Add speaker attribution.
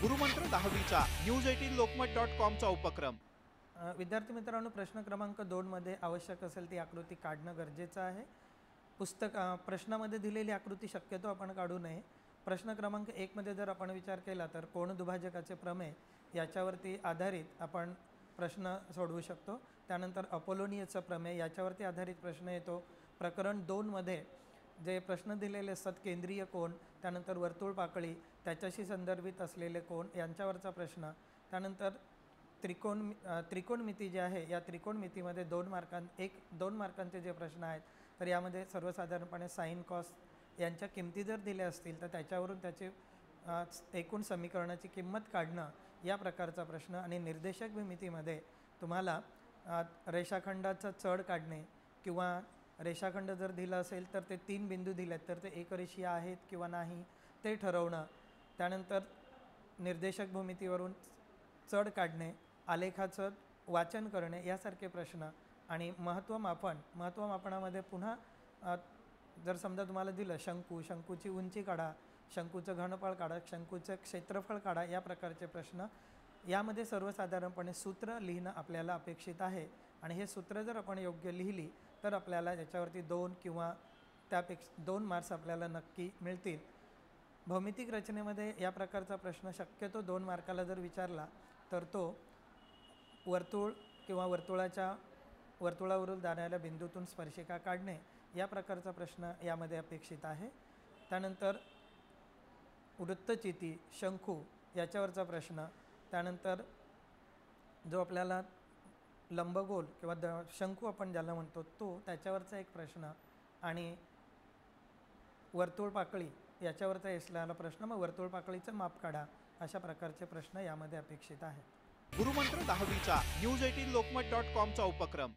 Speaker 1: गुरुमंत्र दहावीचा news eighteen Lokmat dot कॉमचा उपक्रम.
Speaker 2: विद्यार्थी मित्रांनो प्रश्न क्रमांक दोनमध्ये आवश्यक असेल ती आकृती काढणं गरजेचं आहे. पुस्तक प्रश्नामध्ये दिलेली आकृती शक्यतो आपण काढू नये. प्रश्न क्रमांक एकमध्ये जर आपण विचार केला तर कोण दुभाजकाचे प्रमेय याच्यावरती आधारित आपण प्रश्न सोडवू शकतो. त्यानंतर अपोलोनियचं प्रमेय याच्यावरती आधारित प्रश्न येतो. प्रकरण दोनमध्ये जे प्रश्न दिलेले असतात केंद्रीय कोण त्यानंतर वर्तुळ पाकळी त्याच्याशी संदर्भित असलेले कोण यांच्यावरचा प्रश्न. त्यानंतर त्रिकोण त्रिकोणमिती जी आहे या त्रिकोणमितीमध्ये दोन मार्कां एक दोन मार्कांचे जे प्रश्न आहेत तर यामध्ये सर्वसाधारणपणे साईन कॉस्ट यांच्या किमती जर दिल्या असतील तर त्याच्यावरून त्याचे एकूण समीकरणाची किंमत काढणं या प्रकारचा प्रश्न. आणि निर्देशक भूमितीमध्ये तुम्हाला रेषाखंडाचा चढ काढणे किंवा रेषाखंड जर दिला असेल तर ते तीन बिंदू दिलेत तर ते एकरेषीय आहेत किंवा नाही ते ठरवणं. त्यानंतर निर्देशक भूमितीवरून चढ काढणे आलेखाचं वाचन करणे यासारखे प्रश्न आणि महत्त्वमापन. महत्त्वमापनामध्ये पुन्हा जर समजा तुम्हाला दिलं शंकू शंकूची उंची काढा शंकूचं घनफळ काढा शंकूचं क्षेत्रफळ काढा या प्रकारचे प्रश्न यामध्ये सर्वसाधारणपणे सूत्र लिहिणं आपल्याला अपेक्षित आहे. आणि हे सूत्र जर आपण योग्य लिहिली तर आपल्याला याच्यावरती दोन किंवा त्यापेक्षा दोन मार्क्स आपल्याला नक्की मिळतील. भौमितिक रचनेमध्ये या प्रकारचा प्रश्न शक्यतो दोन मार्काला जर विचारला तर तो वर्तुळ किंवा वर्तुळाच्या वर्तुळावरून जाणाऱ्या बिंदूतून स्पर्शिका काढणे या प्रकारचा प्रश्न यामध्ये अपेक्षित आहे. त्यानंतर वृत्तचिती शंकू याच्यावरचा प्रश्न त्यानंतर जो आपल्याला लंबगोल किंवा द शंकू आपण ज्याला म्हणतो तो त्याच्यावरचा एक प्रश्न आणि वर्तुळ पाकळी याच्यावरचा असलेला प्रश्न मग वर्तुळ पाकळीचं माप काढा अशा प्रकारचे प्रश्न यामध्ये अपेक्षित आहेत.
Speaker 1: गुरुमंत्र दहावीचा न्यूज एटीन लोकमत डॉट कॉमचा उपक्रम.